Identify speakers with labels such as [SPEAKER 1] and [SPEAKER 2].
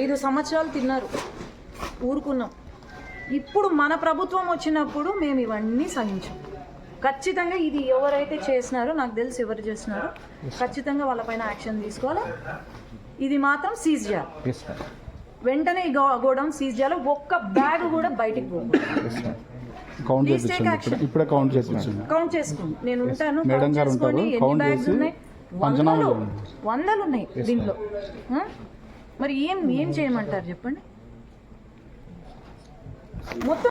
[SPEAKER 1] ఐదు సంవత్సరాలు తిన్నారు. ఊరుకున్నాం. ఇప్పుడు మన ప్రభుత్వం వచ్చినప్పుడు మేము ఇవన్నీ సహించాం. ఖచ్చితంగా ఇది ఎవరైతే చేసినారో నాకు తెలిసి ఎవరు చేసినారో ఖచ్చితంగా వాళ్ళపైన యాక్షన్ తీసుకోవాలి? ఇది మాత్రం సీజ్ చేయాలి. వెంటనే ఈ గోడౌన్ సీజ్ చేయాలి. ఒక్క బ్యాగ్ కూడా బయటికి పోకూడదు
[SPEAKER 2] కౌంట్ కౌంట్ చేపించండి.
[SPEAKER 1] కౌంట్ చేసుకోండి. నేను ఉంటాను. కౌంట్. ఎన్ని బ్యాగ్స్ ఉన్నాయి? వందలు. వందలు ఉన్నాయి దీంట్లో? మరి ఏం ఏం చేయమంటారు చెప్పండి మొత్తం